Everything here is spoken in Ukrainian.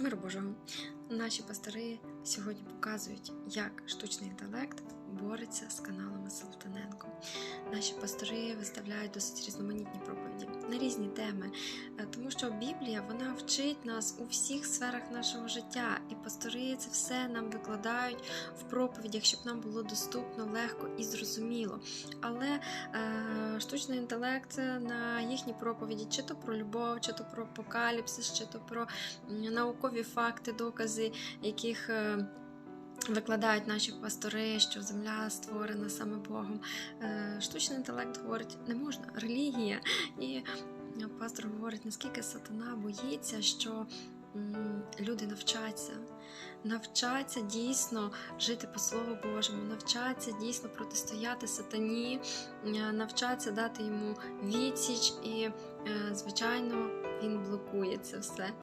Мир Божого. Наші пастори сьогодні показують, як штучний інтелект бореться з каналами Салтаненко. Наші пастори виставляють досить різноманітні проповіді на різні теми, Е, тому що Біблія вона вчить нас у всіх сферах нашого життя, і пастори це все нам викладають в проповідях, щоб нам було доступно, легко і зрозуміло. Але е, штучний інтелект на їхні проповіді, чи то про любов, чи то про апокаліпсис, чи то про наукові факти, докази, яких е, викладають наші пастори, що земля створена саме Богом. Е, Штучний інтелект говорить, не можна, релігія. І пастор говорить, наскільки сатана боїться, що люди навчаться. Навчаться дійсно жити по Слову Божому, навчаться дійсно протистояти сатані, е, навчаться дати йому відсіч, і, е, звичайно, він блокує це все.